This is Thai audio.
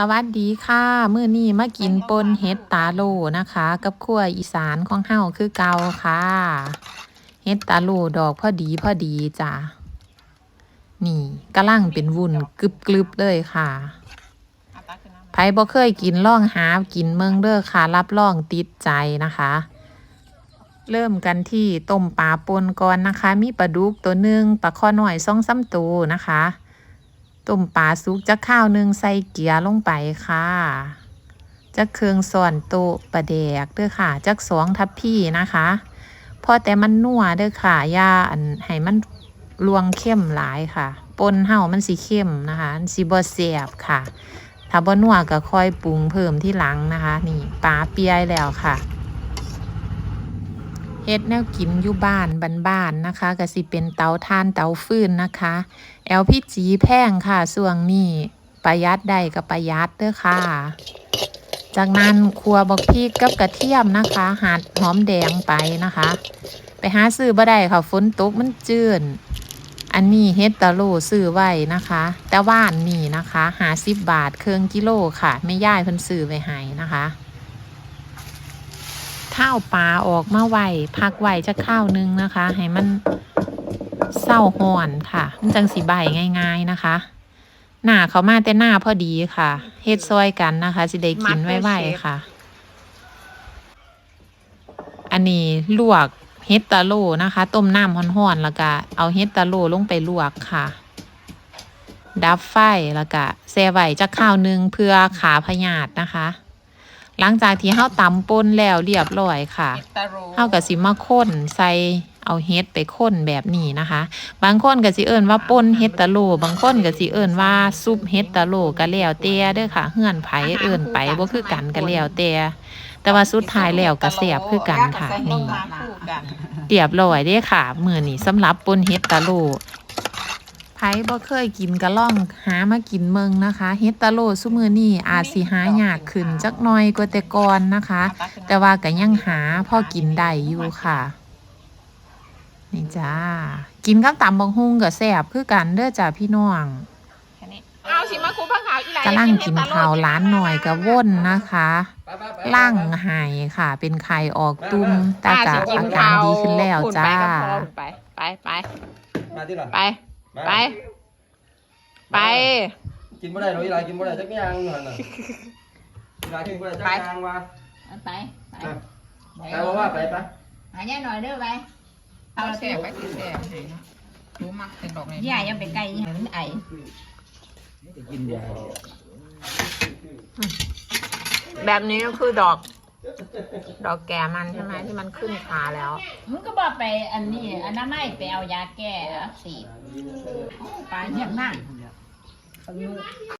สวัสดีค่ะ มื้อนี้มากินปนเฮ็ดตาโลนะคะ กับครัวอีสานของเฮาคือเก่าค่ะ เฮ็ดตาโลดอกพอดีพอดีจ้ะนี่กำลังเป็นวุ้นกรึบกรึบๆเลยค่ะไผบ่เคยกินล่องหากินเมืองเด้อค่ะ รับรองติดใจนะคะ เริ่มกันที่ต้มปลาปนก่อนนะคะ มีปลาดุกตัวหนึ่งปลาข้อหน่อยสองสามตัวนะคะ ต้มปลาสุกจะข้าวหนึ่งใส่เกียร์ลงไปค่ะจะเครื่องส่วนโตะปลาแดกเด้อค่ะจักสองทัพพี่นะคะพอแต่มันนัวเด้อค่ะย่าอันให้มันลวงเข้มหลายค่ะปนเห่ามันสีเข้มนะคะสีบ่แสบค่ะ ถ้าบ่นัวก็ค่อยปรุงเพิ่มที่หลังนะคะ นี่ปลาเปียแล้วค่ะ เฮ็ดแนวกินอยู่บ้านบ้านๆนะคะก็สิเป็นเตาถ่านเตาฟืนนะคะ LPG แพงค่ะส่วงนี้ประหยัดได้ก็ประหยัดเด้อค่ะ จากนั้นครัวบักพริกกับกระเทียมนะคะหั่นหอมแดงไปนะคะ ไปหาซื้อบ่ได้ค่ะฝนตกมันจืดอันนี้เฮ็ดตะโลซื้อไว้นะคะ แต่ว่านนี่นะคะหาสิบบาทเครื่องกิโลค่ะ ไม่ย่ายเพิ่นซื้อไว้ให้นะคะ ข้าวปลาออกมาไว้พักไว้จะข้าวนึงนะคะ ให้มันเศร้าห่อนค่ะ มันจังสีใบง่าย ๆนะคะ หน้าเขามาแต่หน้าพอดีค่ะเฮ็ดซอยกันนะคะสิได้กินไว้ๆค่ะ อันนี้ลวกเฮ็ดตาโลนะคะ ต้มน้ำร้อนๆแล้วก็เอาเฮ็ดตาโลลงไปลวกค่ะ ดับไฟแล้วก็แช่ไว้จักข้าวหนึงเพื่อขาพยาธินะคะ หลังจากที่เฮาตำป่นแล้วเรียบร้อยค่ะเฮาก็สิมาค้นใส่เอาเฮ็ดไปค้นแบบนี้นะคะ บางคนก็สิเอิ้นว่าป่นเฮ็ดตะโล บางคนก็สิเอิ้นว่าซุปเฮ็ดตะโลก็แล้วแต่เด้อค่ะเฮือนไผเอิ้นไปบ่คือกันก็แล้วแต่แต่ว่าสุดท้ายแล้วก็แซ่บคือกันค่ะนี่เรียบร้อยเด้อค่ะมื้อนี้สำหรับป่นเฮ็ดตะโล ไผบ่เคยกินก็ลองหามากินเมืองนะคะ เฮ็ดตะโลซุมื้อนี้อาจสิหายากขึ้นจักหน่อยกว่าแต่ก่อนนะคะ แต่ว่าก็ยังหาพอกินได้อยู่ค่ะ นี่จ้า กินกับตำบังฮุงกับแซ่บคือกันเด้อจ้าพี่น้องเอาสิมาคูผ้าขาวอีหลายกำลังกินข้าวร้านหน่อยกับว่นนะคะล่างไห้ค่ะ เป็นไข่ออกตุ้มแต่กะอาการดีขึ้นแล้วจ้า ไปไปไปมาที่หลังไป ไป ไป กินบ่ได้หรอกอีหลายกินบ่ได้จักอย่างอยู่หั่นน่ะอีหลายกินบ่ได้จักอย่างว่าไปไปอะไปว่าว่าไปไปหาย่าหน่อยเด้อไปเอาแซ่บไปสิแซ่บให้เนาะรู้มักเป็นดอกไหนย่ายังไปไกลยังมันไอกินยาแบบนี้ก็คือดอก ดอกแก่มันใช่ไหมที่มันขึ้นขาแล้ว มึงก็บอกไปอันนี้อันนั้นไม่ไปเอายาแก้อักเสบไปอยี่ยมมาก